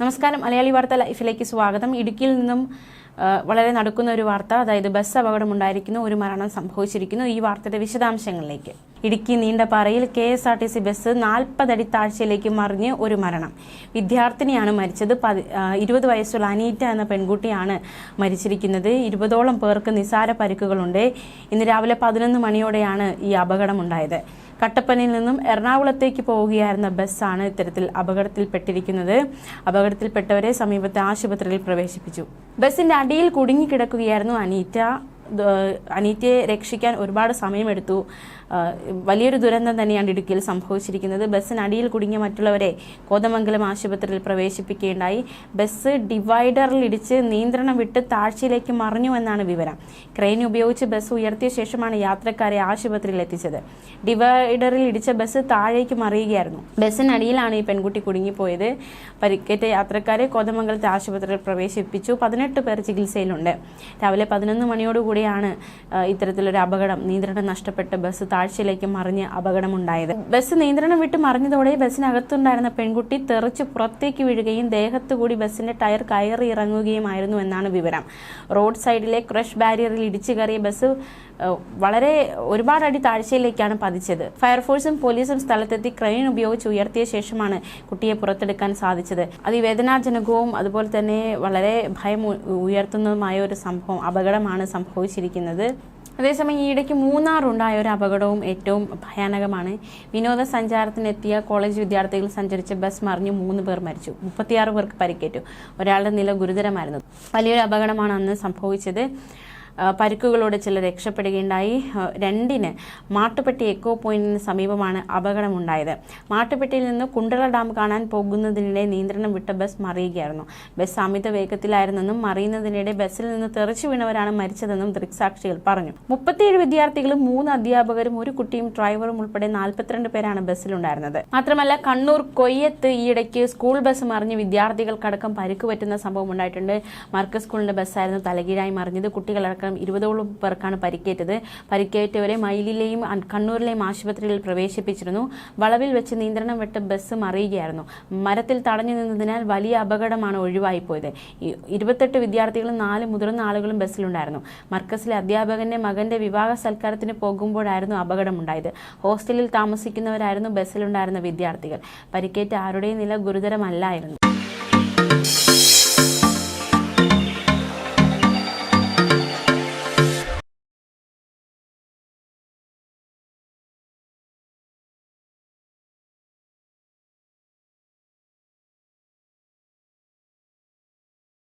നമസ്കാരം. മലയാളി വാർത്ത ലൈഫിലേക്ക് സ്വാഗതം. ഇടുക്കിയിൽ നിന്നും വളരെ നടക്കുന്ന ഒരു വാർത്ത അതായത് ബസ് അപകടമുണ്ടായിരിക്കുന്നു ഒരു മരണം സംഭവിച്ചിരിക്കുന്നു. ഈ വാർത്തയുടെ വിശദാംശങ്ങളിലേക്ക്. Idukki നീണ്ടപാറയിൽ K S R T C bus നാൽപ്പതടി താഴ്ചയിലേക്ക് മറിഞ്ഞ് ഒരു മരണം. വിദ്യാർത്ഥിനിയാണ് മരിച്ചത്. ഇരുപത് വയസ്സുള്ള അനീറ്റ എന്ന പെൺകുട്ടിയാണ് മരിച്ചിരിക്കുന്നത്. ഇരുപതോളം പേർക്ക് നിസാര പരിക്കുകളുണ്ട്. ഇന്ന് രാവിലെ പതിനൊന്ന് മണിയോടെയാണ് ഈ അപകടമുണ്ടായത്. കട്ടപ്പനയിൽ നിന്നും എറണാകുളത്തേക്ക് പോവുകയായിരുന്ന ബസ്സാണ് ഇത്തരത്തിൽ അപകടത്തിൽപ്പെട്ടിരിക്കുന്നത്. അപകടത്തിൽപ്പെട്ടവരെ സമീപത്തെ ആശുപത്രിയിൽ പ്രവേശിപ്പിച്ചു. ബസ്സിന്റെ അടിയിൽ കുടുങ്ങിക്കിടക്കുകയായിരുന്നു അനീറ്റ. അനീറ്റയെ രക്ഷിക്കാൻ ഒരുപാട് സമയമെടുത്തു. വലിയൊരു ദുരന്തം തന്നെയാണ് ഇടുക്കിയിൽ സംഭവിച്ചിരിക്കുന്നത്. ബസ്സിനടിയിൽ കുടുങ്ങിയ മറ്റുള്ളവരെ കോതമംഗലം ആശുപത്രിയിൽ പ്രവേശിപ്പിക്കുകയുണ്ടായി. ബസ് ഡിവൈഡറിൽ ഇടിച്ച് നിയന്ത്രണം വിട്ട് താഴ്ചയിലേക്ക് മറിഞ്ഞു എന്നാണ് വിവരം. ക്രെയിൻ ഉപയോഗിച്ച് ബസ് ഉയർത്തിയ ശേഷമാണ് യാത്രക്കാരെ ആശുപത്രിയിൽ എത്തിച്ചത്. ഡിവൈഡറിൽ ഇടിച്ച ബസ് താഴേക്ക് മറിയുകയായിരുന്നു. ബസ്സിനടിയിലാണ് ഈ പെൺകുട്ടി കുടുങ്ങിപ്പോയത്. പരിക്കേറ്റ യാത്രക്കാരെ കോതമംഗലത്തെ ആശുപത്രിയിൽ പ്രവേശിപ്പിച്ചു. പതിനെട്ട് പേർ ചികിത്സയിലുണ്ട്. രാവിലെ പതിനൊന്ന് മണിയോടുകൂടിയാണ് ഇത്തരത്തിലൊരു അപകടം. നിയന്ത്രണം നഷ്ടപ്പെട്ട് ബസ് താഴ്ചയിലേക്ക് മറിഞ്ഞ് അപകടമുണ്ടായത്. ബസ് നിയന്ത്രണം വിട്ട് മറിഞ്ഞതോടെ ബസ്സിനകത്തുണ്ടായിരുന്ന പെൺകുട്ടി തെറിച്ച് പുറത്തേക്ക് വീഴുകയും ദേഹത്തുകൂടി ബസ്സിന്റെ ടയർ കയറി ഇറങ്ങുകയുമായിരുന്നു എന്നാണ് വിവരം. റോഡ് സൈഡിലെ ക്രഷ് ബാരിയറിൽ ഇടിച്ചു കയറിയ ബസ് വളരെ ഒരുപാട് അടി താഴ്ചയിലേക്കാണ് പതിച്ചത്. ഫയർഫോഴ്സും പോലീസും സ്ഥലത്തെത്തി ക്രെയിൻ ഉപയോഗിച്ച് ഉയർത്തിയ ശേഷമാണ് കുട്ടിയെ പുറത്തെടുക്കാൻ സാധിച്ചത്. അതിവേദനാജനകവും അതുപോലെ തന്നെ വളരെ ഭയം ഉയർത്തുന്നതുമായ ഒരു സംഭവം അപകടമാണ് സംഭവിച്ചിരിക്കുന്നത്. അതേസമയം ഈയിടയ്ക്ക് മൂന്നാറുണ്ടായ ഒരു അപകടവും ഏറ്റവും ഭയാനകമാണ്. വിനോദസഞ്ചാരത്തിനെത്തിയ കോളേജ് വിദ്യാർത്ഥികൾ സഞ്ചരിച്ച ബസ് മറിഞ്ഞ് മൂന്ന് പേർ മരിച്ചു. മുപ്പത്തിയാറ് പേർക്ക് പരിക്കേറ്റു. ഒരാളുടെ നില ഗുരുതരമായിരുന്നു. വലിയൊരു അപകടമാണ് അന്ന് സംഭവിച്ചത്. പരിക്കുകളോടെ ചിലർ രക്ഷപ്പെടുകയുണ്ടായി. രണ്ടിന് മാട്ടുപ്പെട്ടി എക്കോ പോയിന്റിന് സമീപമാണ് അപകടമുണ്ടായത്. മാട്ടുപ്പെട്ടിയിൽ നിന്ന് കുണ്ടറ ഡാം കാണാൻ പോകുന്നതിനിടെ നിയന്ത്രണം വിട്ട ബസ് മറിയുകയായിരുന്നു. ബസ് അമിത വേഗത്തിലായിരുന്നെന്നും മറിയുന്നതിനിടെ ബസ്സിൽ നിന്ന് തെറിച്ചു വീണവരാണ് മരിച്ചതെന്നും ദൃക്സാക്ഷികൾ പറഞ്ഞു. മുപ്പത്തിയേഴ് വിദ്യാർത്ഥികളും മൂന്ന് അധ്യാപകരും ഒരു കുട്ടിയും ഡ്രൈവറും ഉൾപ്പെടെ നാൽപ്പത്തിരണ്ട് പേരാണ് ബസ്സിലുണ്ടായിരുന്നത്. മാത്രമല്ല കണ്ണൂർ കൊയ്യത്ത് ഈയിടയ്ക്ക് സ്കൂൾ ബസ് മറിഞ്ഞ് വിദ്യാർത്ഥികൾക്കടക്കം പരിക്ക് പറ്റുന്ന സംഭവം ഉണ്ടായിട്ടുണ്ട്. മർക്കസ് സ്കൂളിന്റെ ബസ്സായിരുന്നു തലകീഴായി മറിഞ്ഞത്. കുട്ടികളടക്കം ഇരുപതോളം പേർക്കാണ് പരിക്കേറ്റത്. പരിക്കേറ്റവരെ മയിലിലെയും കണ്ണൂരിലെയും ആശുപത്രിയിൽ പ്രവേശിപ്പിച്ചിരുന്നു. വളവിൽ വെച്ച് നിയന്ത്രണം വിട്ട് ബസ് മറിയുകയായിരുന്നു. മരത്തിൽ തടഞ്ഞു നിന്നതിനാൽ വലിയ അപകടമാണ് ഒഴിവായിപ്പോയത്. ഇരുപത്തെട്ട് വിദ്യാർത്ഥികളും നാല് മുതിർന്ന ആളുകളും ബസ്സിലുണ്ടായിരുന്നു. മർക്കസിലെ അധ്യാപകന്റെ മകന്റെ വിവാഹ സൽക്കാരത്തിന് പോകുമ്പോഴായിരുന്നു അപകടമുണ്ടായത്. ഹോസ്റ്റലിൽ താമസിക്കുന്നവരായിരുന്നു ബസ്സിലുണ്ടായിരുന്ന വിദ്യാർത്ഥികൾ. പരിക്കേറ്റ ആരുടെയും നില ഗുരുതരമല്ലായിരുന്നു.